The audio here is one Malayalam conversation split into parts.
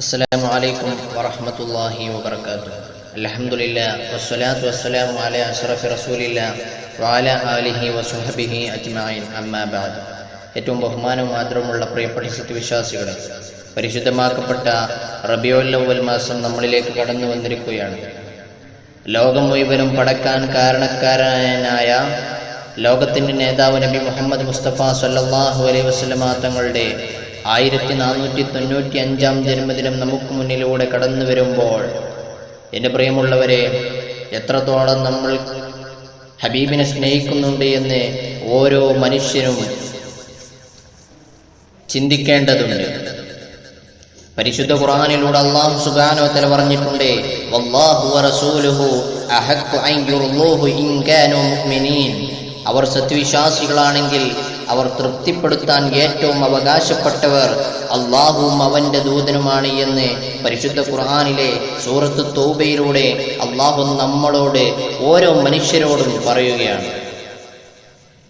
السلام عليكم ورحمة الله وبركاته الحمد لله والصلاة والسلام على أشرف رسول الله وعلى آله وصحبه أجمعين أما بعد ഏറ്റവും ബഹുമാനവും ആദരവുമുള്ള പ്രിയപ്പെട്ട സത്യവിശ്വാസികളെ പരിശുദ്ധമാക്കപ്പെട്ട റബിയോല്ലവൽ മാസം നമ്മളിലേക്ക് കടന്നു വന്നിരിക്കുകയാണ് ലോകം മുഴുവനും പടക്കാൻ കാരണക്കാരനായ ലോകത്തിന്റെ നേതാവ് നബി മുഹമ്മദ് മുസ്തഫ സല്ലല്ലാഹു അലൈഹി വസല്ലമ തങ്ങളുടെ ആയിരത്തി നാനൂറ്റി തൊണ്ണൂറ്റി അഞ്ചാം ജന്മദിനം നമുക്ക് മുന്നിലൂടെ കടന്നു വരുമ്പോൾ എന്റെ പ്രിയമുള്ളവരെ എത്രത്തോളം നമ്മൾ ഹബീബിനെ സ്നേഹിക്കുന്നുണ്ട് എന്ന് ഓരോ മനുഷ്യനും ചിന്തിക്കേണ്ടതുണ്ട്. പരിശുദ്ധ ഖുർആനിലൂടെ അള്ളാഹു സുബ്ഹാനഹു തല പറഞ്ഞിട്ടുണ്ട് അവർ സത്യവിശ്വാസികളാണെങ്കിൽ അവർ തൃപ്തിപ്പെടുത്താൻ ഏറ്റവും അവകാശപ്പെട്ടവർ അള്ളാഹുവും അവന്റെ ദൂതനുമാണ് എന്ന് പരിശുദ്ധ ഖുർആനിലെ സൂറത്ത് തൗബയിലൂടെ അള്ളാഹു നമ്മളോട് ഓരോ മനുഷ്യരോടും പറയുകയാണ്.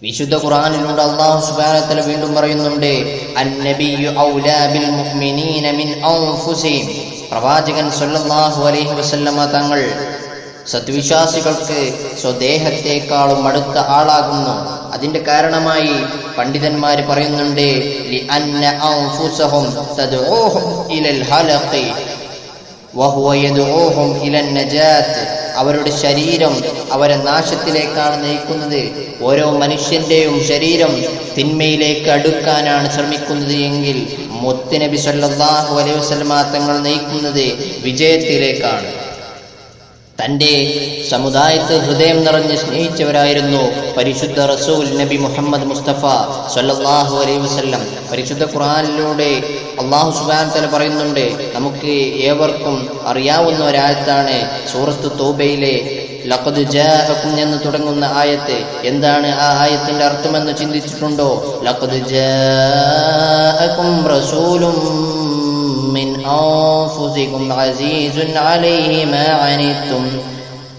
വിശുദ്ധ ഖുർആനിലൂടെ അള്ളാഹു സുബ്ഹാനഹു തആല വീണ്ടും പറയുന്നുണ്ട് പ്രവാചകൻ സല്ലല്ലാഹു അലൈഹി വസല്ലമ തങ്ങൾ സത്വിശ്വാസികൾക്ക് സ്വദേഹത്തെക്കാളും അടുത്ത ആളാകുന്നു. അതിന്റെ കാരണമായി പണ്ഡിതന്മാർ പറയുന്നുണ്ട് അവരുടെ ശരീരം അവരെ നാശത്തിലേക്കാണ് നയിക്കുന്നത്. ഓരോ മനുഷ്യന്റെയും ശരീരം തിന്മയിലേക്ക് അടുക്കാനാണ് ശ്രമിക്കുന്നത് എങ്കിൽ മുത്തുനബി സല്ലാഹു അലൈഹി വസല്ലമ തങ്ങൾ നയിക്കുന്നത് വിജയത്തിലേക്കാണ്. തന്റെ സമുദായത്തെ ഹൃദയം നിറഞ്ഞ് സ്നേഹിച്ചവരായിരുന്നു പരിശുദ്ധ റസൂൽ നബി മുഹമ്മദ് മുസ്തഫ സല്ലല്ലാഹു അലൈഹി വസ്ല്ലം. പരിശുദ്ധ ഖുറാനിലൂടെ അള്ളാഹു സുബാൻ തആല പറയുന്നുണ്ട് നമുക്ക് ഏവർക്കും അറിയാവുന്ന ഒരായത്താണ് സൂറത്ത് തോബയിലെ ലഖദ് ജാഅക്കും എന്ന് തുടങ്ങുന്ന ആയത്ത്. എന്താണ് ആ ആയത്തിന്റെ അർത്ഥമെന്ന് ചിന്തിച്ചിട്ടുണ്ടോ? ലഖദ് ജാഅക്കും റസൂലും من أنفسكم عزيز عليه ما عنتم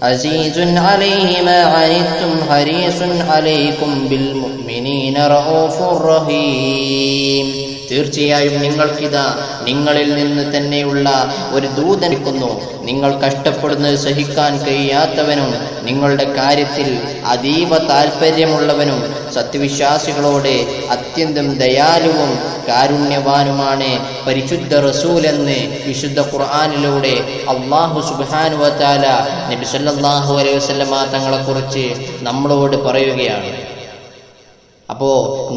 عزيز عليه ما عنتم حريص عليكم بالمؤمنين رؤوف رحيم. തീർച്ചയായും നിങ്ങൾക്കിതാ നിങ്ങളിൽ നിന്ന് തന്നെയുള്ള ഒരു ദൂതനിക്കുന്നു നിങ്ങൾ കഷ്ടപ്പെടുന്നത് സഹിക്കാൻ കഴിയാത്തവനും നിങ്ങളുടെ കാര്യത്തിൽ അതീവ താല്പര്യമുള്ളവനും സത്യവിശ്വാസികളോട് അത്യന്തം ദയാലുവും കാരുണ്യവാനുമാണ് പരിശുദ്ധ റസൂൽ എന്ന് വിശുദ്ധ ഖുർആാനിലൂടെ അള്ളാഹു സുബാനുവത്താല നബി സല്ലല്ലാഹു അലൈഹി വസല്ലമ തങ്ങളെക്കുറിച്ച് നമ്മളോട് പറയുകയാണ്. അപ്പോ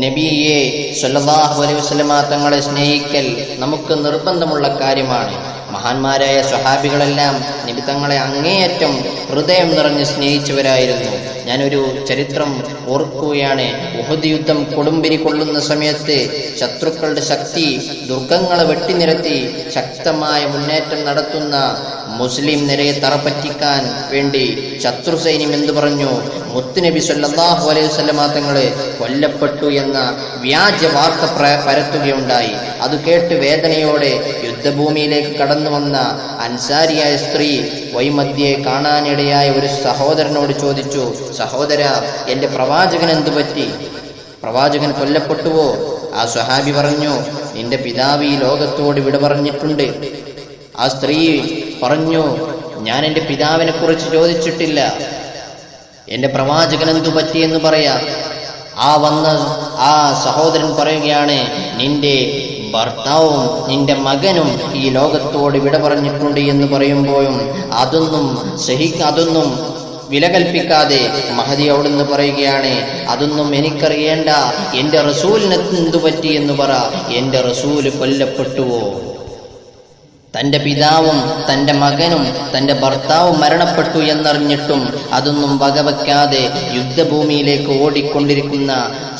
നബിയെ സല്ലല്ലാഹു അലൈഹി വസല്ലമ തങ്ങളെ സ്നേഹിക്കൽ നമുക്ക് നിർബന്ധമുള്ള കാര്യമാണ്. മഹാന്മാരായ സ്വഹാബികളെല്ലാം നബി തങ്ങളെ അങ്ങേയറ്റം ഹൃദയം നിറഞ്ഞ് സ്നേഹിച്ചവരായിരുന്നു. ഞാനൊരു ചരിത്രം ഓർക്കുകയാണ്. ഉഹദ് യുദ്ധം കൊടുമ്പിരി കൊള്ളുന്ന സമയത്ത് ശത്രുക്കളുടെ ശക്തി ദുർഗങ്ങളെ വെട്ടിനിരത്തി ശക്തമായ മുന്നേറ്റം നടത്തുന്ന മുസ്ലിം നിരയെ തറപ്പറ്റിക്കാൻ വേണ്ടി ശത്രു സൈന്യം എന്തു പറഞ്ഞു? മുത്തുനബി സല്ലാഹു അലൈഹി വസല്ലമ തങ്ങൾ കൊല്ലപ്പെട്ടു എന്ന വ്യാജ വാർത്ത പരത്തുകയുണ്ടായി. അത് കേട്ട് വേദനയോടെ യുദ്ധഭൂമിയിലേക്ക് കടന്നു വന്ന അൻസാരിയായ സ്ത്രീ വൈമധ്യെ കാണാനിടയായ ഒരു സഹോദരനോട് ചോദിച്ചു സഹോദര എന്റെ പ്രവാചകൻ എന്തു പറ്റി? പ്രവാചകൻ കൊല്ലപ്പെട്ടുവോ? ആ സ്വഹാബി പറഞ്ഞു നിന്റെ പിതാവ് ഈ ലോകത്തോട് വിട പറഞ്ഞിട്ടുണ്ട്. ആ സ്ത്രീ പറഞ്ഞു ഞാൻ എന്റെ പിതാവിനെ കുറിച്ച് ചോദിച്ചിട്ടില്ല. എന്റെ പ്രവാചകൻ എന്തു പറ്റിയെന്ന് പറയാ. ആ വന്ന ആ സഹോദരൻ പറയുകയാണ് നിന്റെ ഭർത്താവും നിന്റെ മകനും ഈ ലോകത്തോട് വിട പറഞ്ഞിട്ടുണ്ട് എന്ന് പറയുമ്പോഴും അതൊന്നും സഹിക്ക അതൊന്നും വില കൽപ്പിക്കാതെ മഹതി അവിടുന്ന് പറയുകയാണ് അതൊന്നും എനിക്കറിയേണ്ട എന്റെ റസൂലിനെന്തു പറ്റി എന്ന് പറ എന്റെ റസൂൽ കൊല്ലപ്പെട്ടുവോ? തന്റെ പിതാവും തന്റെ മകനും തന്റെ ഭർത്താവും മരണപ്പെട്ടു എന്നറിഞ്ഞിട്ടും അതൊന്നും വകവയ്ക്കാതെ യുദ്ധഭൂമിയിലേക്ക് ഓടിക്കൊണ്ടിരിക്കുന്ന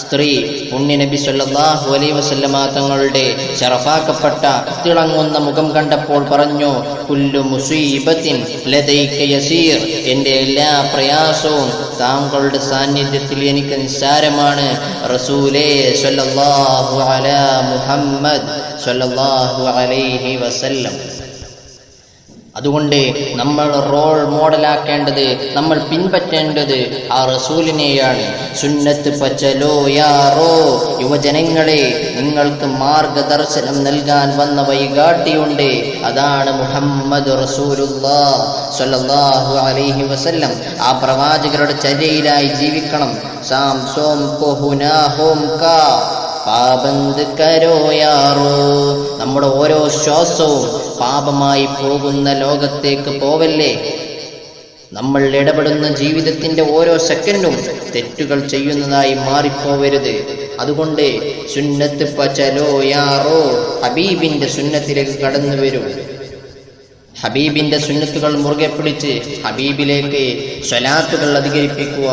സ്ത്രീ പുണ്യ നബി സല്ലാഹു അലൈഹി വസല്ലമ തങ്ങളുടെ ശറഫാക്കപ്പെട്ട തിളങ്ങുന്ന മുഖം കണ്ടപ്പോൾ പറഞ്ഞു കുല്ലു മുസീബത്തിൻ യസീർ. എന്റെ എല്ലാ പ്രയാസവും താങ്കളുടെ സാന്നിധ്യത്തിൽ എനിക്ക് നിസ്സാരമാണ്. റസൂലേ സല്ലാഹു അലാ മുഹമ്മദ്. സല്ലല്ലാഹു അലൈഹി വസല്ലം. അതുകൊണ്ട് നമ്മൾ റോൾ മോഡലാക്കേണ്ടത് നമ്മൾ പിൻപറ്റേണ്ടത് ആ റസൂലിനെയാണ്. സുന്നത്ത് പച്ചലോ യാറോ യുവജനങ്ങളെ നിങ്ങൾക്ക് മാർഗദർശനം നൽകാൻ വന്ന വൈകാട്ടിയുണ്ട് അതാണ് മുഹമ്മദ് റസൂലുള്ളാ സ്വല്ലല്ലാഹു അലൈഹി വസല്ലം. ആ പ്രവാചകരുടെ ചര്യയിലായി ജീവിക്കണം. സാം സോം കൊഹുനാ ഹോം കാ. പാപന്ത് കരോയാറോ? നമ്മുടെ ഓരോ ശ്വാസവും പാപമായി പോകുന്ന ലോകത്തേക്ക് പോവല്ലേ? നമ്മൾ ഇടപെടുന്ന ജീവിതത്തിന്റെ ഓരോ സെക്കൻഡും തെറ്റുകൾ ചെയ്യുന്നതായി മാറിപ്പോവരുത്. അതുകൊണ്ട് സുന്നത്ത് പച്ചലോ യാറോ ഹബീബിന്റെ സുന്നത്തിലേക്ക് കടന്നു വരും. ഹബീബിന്റെ സുന്നത്തുകൾ മുറുകെ പിടിച്ച് ഹബീബിലേക്ക് സ്വലാത്തുകൾ അധികരിപ്പിക്കുക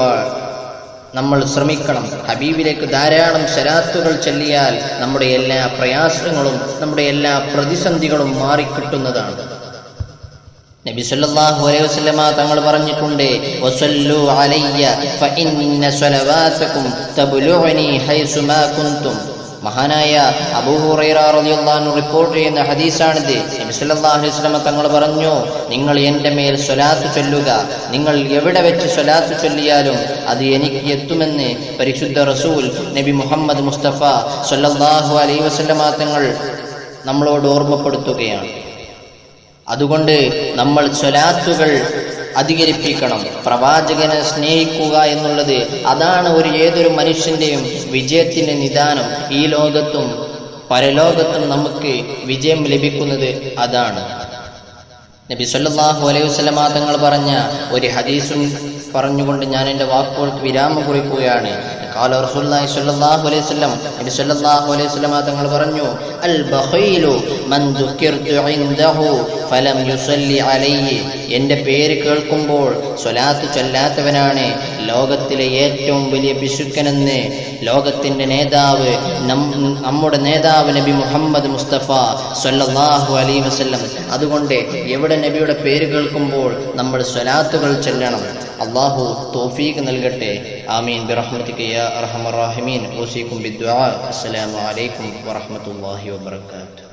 നമ്മൾ ശ്രമിക്കണം. ഹബീബിലേക്ക് ധാരാളം ശരാത്തുകൾ ചെല്ലിയാൽ നമ്മുടെ എല്ലാ പ്രയാസങ്ങളും നമ്മുടെ എല്ലാ പ്രതിസന്ധികളും മാറിക്കിട്ടുന്നതാണ്. നബി സല്ലല്ലാഹു അലൈഹി വസല്ലമ തങ്ങൾ പറഞ്ഞിട്ടുണ്ട് വസല്ലു അലയ്യ ഫഇന്ന സ്വലവാതകും തബ്ലുഅനി ഹൈസുമാ കുൻതും മഹാനായ അബൂ ഹുറൈറ റിപ്പോർട്ട് ചെയ്യുന്ന ഹദീസാണിത്. നബി സല്ലല്ലാഹു അലൈഹി വസല്ലമ തങ്ങൾ പറഞ്ഞു നിങ്ങൾ എന്റെ മേൽ സ്വലാത്ത് ചൊല്ലുക. നിങ്ങൾ എവിടെ വെച്ച് സ്വലാത്ത് ചൊല്ലിയാലും അത് എനിക്ക് എത്തുമെന്ന് പരിശുദ്ധ റസൂൽ നബി മുഹമ്മദ് മുസ്തഫ സല്ലല്ലാഹു അലൈ വസ്ലമ തങ്ങൾ നമ്മളോട് ഓർമ്മപ്പെടുത്തുകയാണ്. അതുകൊണ്ട് നമ്മൾ സ്വലാത്തുകൾ അധികരിപ്പിക്കണം. പ്രവാചകനെ സ്നേഹിക്കുക എന്നുള്ളത് അതാണ് ഒരു ഏതൊരു മനുഷ്യന്റെയും വിജയത്തിന്റെ നിദാനം. ഈ ലോകത്തും പരലോകത്തും നമുക്ക് വിജയം ലഭിക്കുന്നത് അതാണ്. നബി സല്ലാഹു അലൈഹി വസല്ലമ തങ്ങൾ പറഞ്ഞ ഒരു ഹദീസും പറഞ്ഞുകൊണ്ട് ഞാൻ എന്റെ വാക്കുകൾക്ക് വിരാമം കുറിക്കുകയാണ്. قال رسول الله صلى الله عليه وسلم നബി സല്ലല്ലാഹു അലൈഹി വസല്ലമ തങ്ങൾ പറഞ്ഞു അൽ ബഖീലു മൻ ദുക്കിർതു ഇൻദഹു ഫലം യുസല്ലി അലൈഹി എൻ്റെ പേര് കേൾക്കുമ്പോൾ സ്വലാത്ത് ചൊല്ലാത്തവനാണ് ലോകത്തിലെ ഏറ്റവും വലിയ പിശുക്കനെന്ന് ലോകത്തിൻ്റെ നേതാവ് നം- നമ്മുടെ നേതാവ് നബി മുഹമ്മദ് മുസ്തഫ സല്ലല്ലാഹു അലൈഹി വസല്ലം അതുകൊണ്ട് എവിടെ നബിയുടെ പേര് കേൾക്കുമ്പോൾ നമ്മൾ സ്വലാത്തുകൾ ചൊല്ലണം അള്ളാഹു തോഫീക്ക് നൽകട്ടെ. ആമീൻ. ബിറഹ്മതിക യാ അർഹമർ റാഹിമീൻ. ഓസിക്കും അസ്സലാമു അലൈക്കും വറഹ്മത്തുള്ളാഹി വബറകാതുഹു.